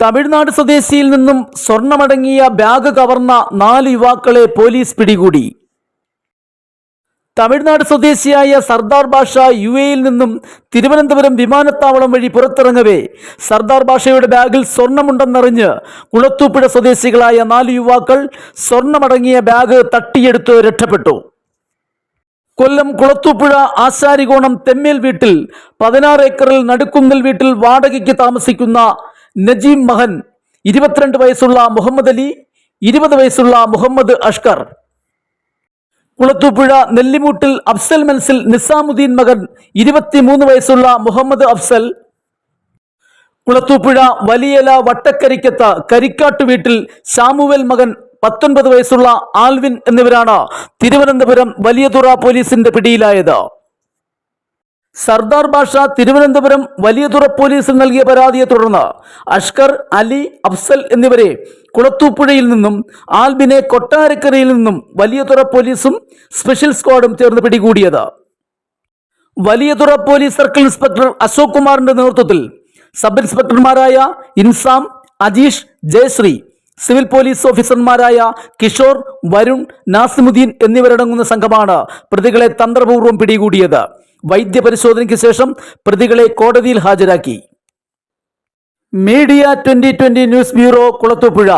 തമിഴ്നാട് സ്വദേശിയിൽ നിന്നും സ്വർണമടങ്ങിയ ബാഗ് കവർന്ന നാല് യുവാക്കളെ പോലീസ് പിടികൂടി. തമിഴ്നാട് സ്വദേശിയായ സർദാർ ഭാഷ യു എയിൽ നിന്നും തിരുവനന്തപുരം വിമാനത്താവളം വഴി പുറത്തിറങ്ങവേ. സർദാർ ഭാഷയുടെ ബാഗിൽ സ്വർണമുണ്ടെന്നറിഞ്ഞ് കുളത്തൂപ്പുഴ സ്വദേശികളായ നാല് യുവാക്കൾ സ്വർണമടങ്ങിയ ബാഗ് തട്ടിയെടുത്ത് രക്ഷപ്പെട്ടു. കൊല്ലം കുളത്തൂപ്പുഴ ആശാരികോണം തെമ്മേൽ വീട്ടിൽ പതിനാറ് ഏക്കറിൽ നടുക്കുന്നിൽ വീട്ടിൽ വാടകയ്ക്ക് താമസിക്കുന്ന നജീം മഹൻ ഇരുപത്തിരണ്ട് വയസ്സുള്ള മുഹമ്മദ് അലി ഇരുപത് വയസ്സുള്ള മുഹമ്മദ് അഷ്കർ. കുളത്തൂപ്പുഴ നെല്ലിമൂട്ടിൽ അഫ്സൽ മൻസിൽ നിസാമുദ്ദീൻ മകൻ ഇരുപത്തിമൂന്ന് വയസ്സുള്ള മുഹമ്മദ് അഫ്സൽ. കുളത്തൂപ്പുഴ വലിയല വട്ടക്കരിക്കത്ത് കരിക്കാട്ട് വീട്ടിൽ ശാമുവൽ മകൻ പത്തൊൻപത് വയസ്സുള്ള ആൽവിൻ എന്നിവരാണ് തിരുവനന്തപുരം വലിയതുറ പോലീസിന്റെ പിടിയിലായത്. സർദാർ ഭാഷ തിരുവനന്തപുരം വലിയതുറ പോലീസിൽ നൽകിയ പരാതിയെ തുടർന്ന് അഷ്കർ അലി അഫ്സൽ എന്നിവരെ കുളത്തൂപ്പുഴയിൽ നിന്നും ആൽബിനെ കൊട്ടാരക്കരയിൽ നിന്നും വലിയതുറ പോലീസും സ്പെഷ്യൽ സ്ക്വാഡും ചേർന്ന് പിടികൂടിയത്. Valiyathura police circle inspector Ashok കുമാറിന്റെ നേതൃത്വത്തിൽ സബ് ഇൻസ്പെക്ടർമാരായ ഇൻസാം അജീഷ് ജയശ്രീ സിവിൽ പോലീസ് ഓഫീസർമാരായ കിഷോർ വരുൺ നാസിമുദ്ദീൻ എന്നിവരടങ്ങുന്ന സംഘമാണ് പ്രതികളെ തന്ത്രപൂർവം പിടികൂടിയത്. വൈദ്യപരിശോധനയ്ക്ക് ശേഷം പ്രതികളെ കോടതിയിൽ ഹാജരാക്കി. Media twenty twenty news bureau Kulathupuzha.